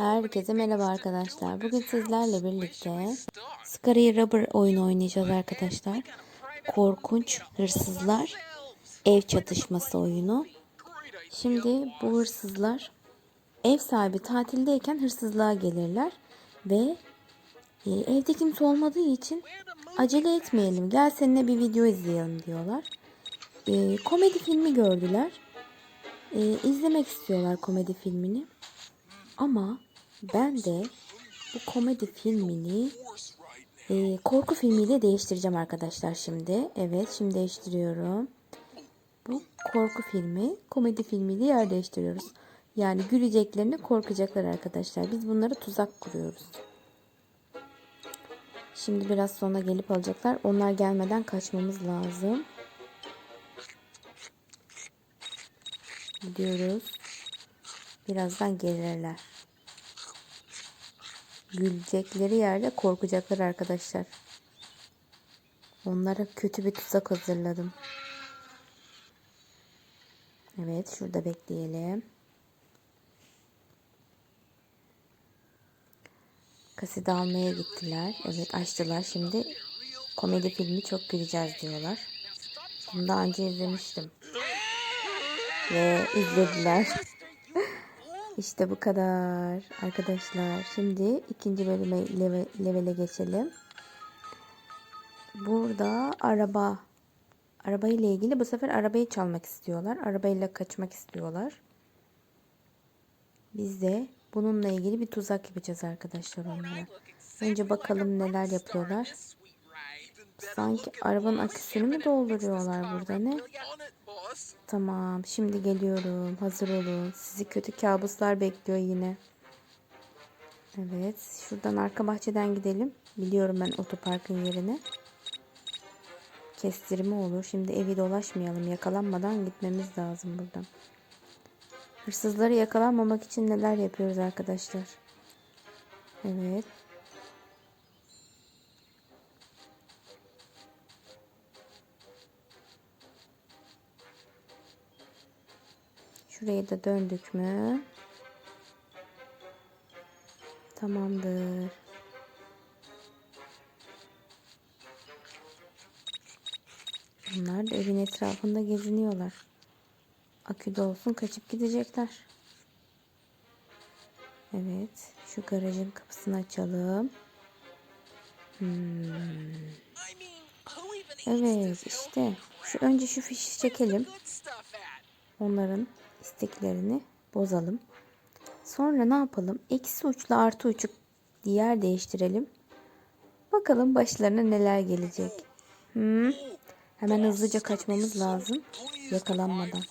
Herkese merhaba arkadaşlar. Bugün sizlerle birlikte Scary Rubber oyunu oynayacağız arkadaşlar. Korkunç hırsızlar ev çatışması oyunu. Şimdi bu hırsızlar ev sahibi tatildeyken hırsızlığa gelirler ve e, evde kimse olmadığı için acele etmeyelim. Gel seninle bir video izleyelim diyorlar. E, komedi filmi gördüler. E, izlemek istiyorlar komedi filmini. Ama ben de bu komedi filmini e, korku filmiyle değiştireceğim arkadaşlar şimdi. Evet şimdi değiştiriyorum. Bu korku filmi komedi filmiyle yer değiştiriyoruz. Yani güleceklerini korkacaklar arkadaşlar. Biz bunları tuzak kuruyoruz. Şimdi biraz sonra gelip alacaklar. Onlar gelmeden kaçmamız lazım. Gidiyoruz. Birazdan gelirler. Gülecekleri yerde korkacaklar arkadaşlar. Onlara kötü bir tuzak hazırladım. Evet şurada bekleyelim. Kaseti almaya gittiler. Evet açtılar. Şimdi komedi filmi çok güleceğiz diyorlar. Bunu daha önce izlemiştim. Ve izlediler. İşte bu kadar arkadaşlar. Şimdi ikinci bölüme leve, levele geçelim. Burada araba. Araba ilgili bu sefer arabayı çalmak istiyorlar. Arabayla kaçmak istiyorlar. Biz de bununla ilgili bir tuzak yapacağız arkadaşlar onlara. Önce bakalım neler yapıyorlar. Sanki arabanın aküsünü mü dolduruyorlar burada ne? Tamam şimdi geliyorum. Hazır olun. Sizi kötü kabuslar bekliyor yine. Evet. Şuradan arka bahçeden gidelim. Biliyorum ben otoparkın yerini. Kestirme olur. Şimdi evi dolaşmayalım. Yakalanmadan gitmemiz lazım buradan. Hırsızları yakalanmamak için neler yapıyoruz arkadaşlar. Evet. Şurayı da döndük mü? Tamamdır. Bunlar da evin etrafında geziniyorlar. Akü de olsun kaçıp gidecekler. Evet. Şu garajın kapısını açalım. Hmm. Evet işte. Şu önce şu fişi çekelim. Onların isteklerini bozalım. Sonra ne yapalım? Eksi uçla artı uçu diğer değiştirelim. Bakalım başlarına neler gelecek. Hmm. Hemen hızlıca kaçmamız lazım. Yakalanmadan.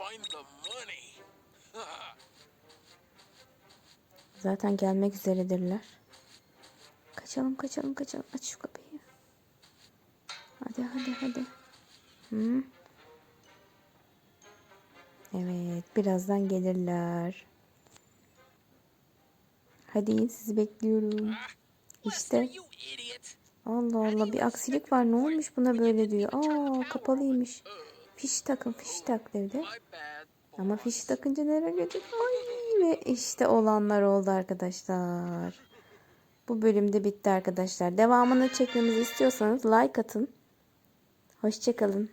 Zaten gelmek üzeredirler. Kaçalım kaçalım kaçalım. Aç şu kapıyı. Hadi hadi hadi. Hmm. Evet, birazdan gelirler. Hadi sizi bekliyorum. İşte. Allah Allah bir aksilik var. Ne olmuş buna böyle diyor. Aa kapalıymış. Fiş takın fiş tak dedi. Ama fiş takınca nereye gidecek? Ay ve işte olanlar oldu arkadaşlar. Bu bölümde bitti arkadaşlar. Devamını çekmemizi istiyorsanız like atın. Hoşçakalın.